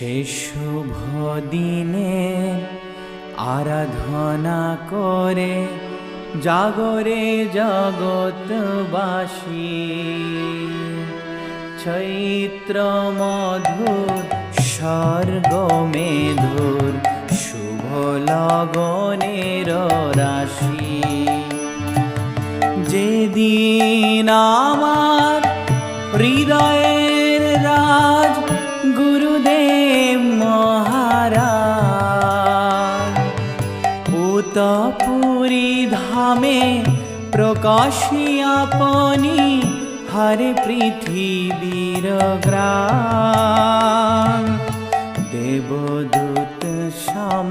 সে শুভ দিনে আরাধনা করে জাগরে জগৎবাসী। চৈত্র মধুর, স্বর্গ মেধুর, শুভ লগনের রাশি। যেদিন আমার পুতপুরী ধামে প্রকাশী আপনি হরে পৃথিবীর গ্রাম দেবদূত সম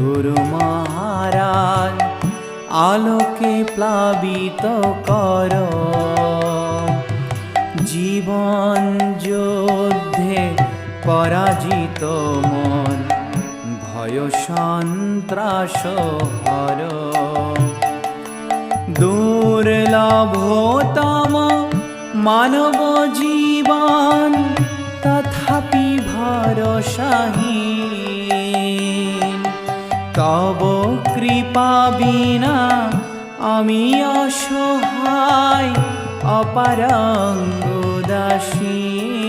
গুরু মহারাজ, আলোকে প্লাবিত কর। জীবন যুদ্ধে পরাজিত মন। ভয় সন্ত্রাস হর। দুর্লভতম মানব জীবন তথাপি ভরসাহীন তব কৃপা বিনা আমি অসহায়, অপারঙ্গ দাসী।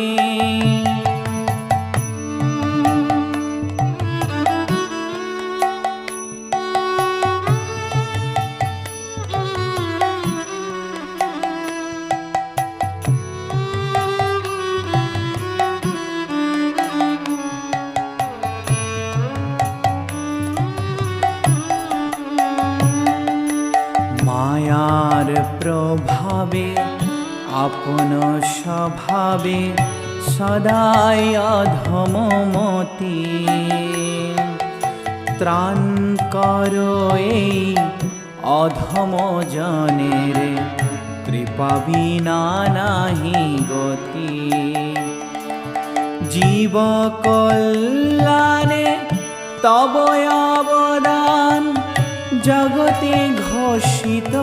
প্রভাবে, আপন স্বভাবে, সদাই অধমমতি ত্রাণ করো এই অধম জনের কৃপা বিনা নাহি গতি জীব কল্যাণে তব অবদান, জগতে ঘোষিত।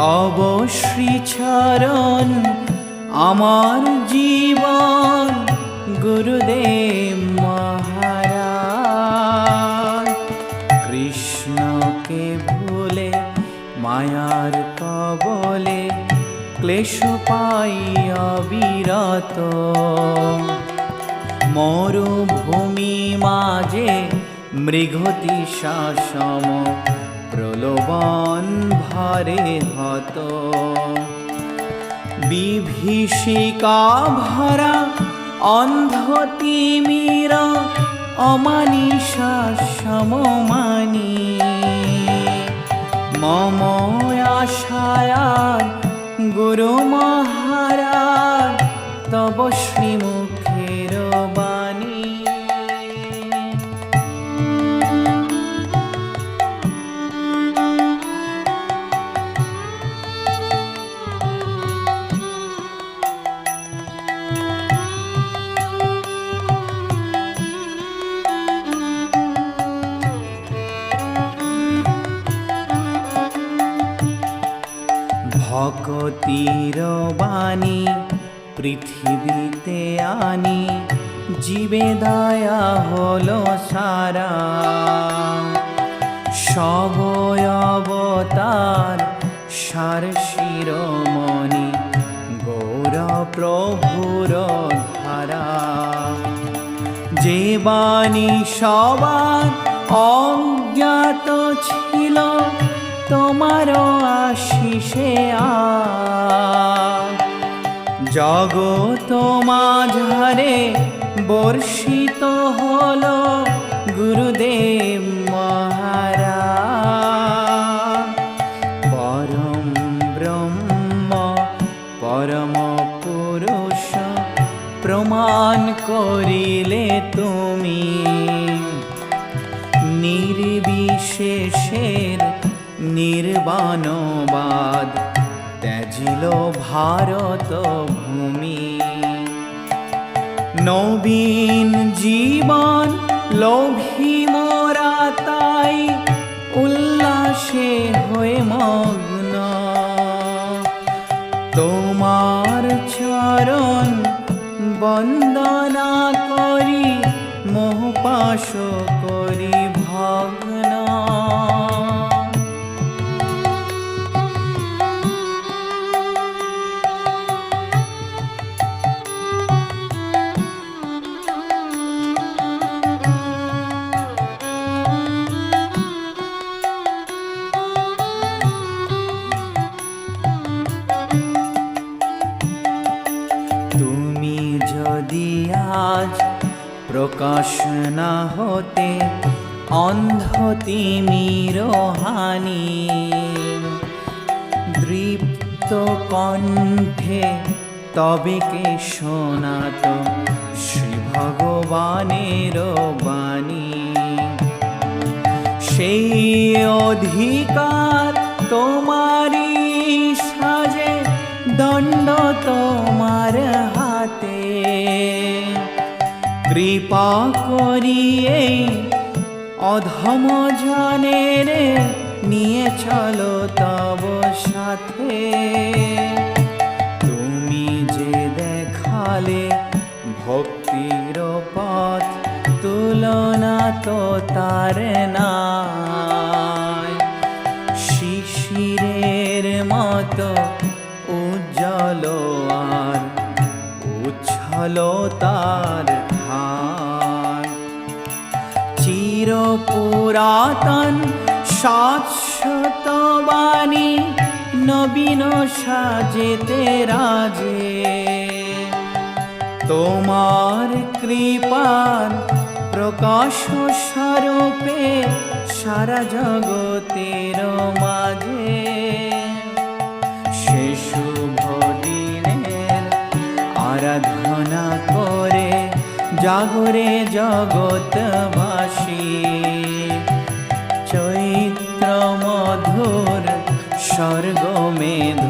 তব শ্রীচরণ আমার জীবন, গুরুদেব মহারাজ। কৃষ্ণকে ভুলে, মায়ার কবলে ক্লেশ পাই অবিরত। মরুভূমি মাঝে মৃগতি শাসম প্রলোভন ভারে হত। বিভীষিকা ভরা অন্ধতিমির তিমির অমানিসা সমমানি। মম আশায় গুরু ভকতির বাণী পৃথিবীতে আনি, জীবে দয়া হলো সারা। সবয় অবতার, সার শিরোমণি, গৌর প্রভুর ধারা। যে বাণী সবার অজ্ঞাত ছিল তোমার আশিসে জগত মাঝারে বর্ষিত হলো গুরুদেব পরম ব্রহ্ম প্রমাণ করিলে তুমি। নির্বিশেষের নির্বাণবাদ ত্যাজিল ভারত ভূমি। নবীন জীবন লোভী মোরা তাই উল্লাসে হয়ে মগ্ন। তোমার চরণ বন্দনা করি মোহপাশ করি ভগ্ন। তুমি যদি আজ প্রকাশ না হতে অন্ধ তিমির হানি দৃপ্ত কণ্ঠে তবে কে শোনাত শ্রী ভগবানের বাণী? সেই অধিকার তোমারই সাজে দণ্ড তোমার কৃপা করিয়ে অধম জনের নিয়ে চলো তব সাথে। তুমি যে দেখালে ভক্তির পথ, তুলনা তো তার নাই। শিশিরের মতো উজ্জ্বল আর উচ্ছল তার ঠাই চির পুরাতন শাশ্বত নবীন সাজেতে রাজে। তোমার কৃপার প্রকাশ স্বরূপে সারা জগতের মাঝে। সে জাগরে জগৎবাসী। চৈত্র মধুর স্বর্গ মেধুর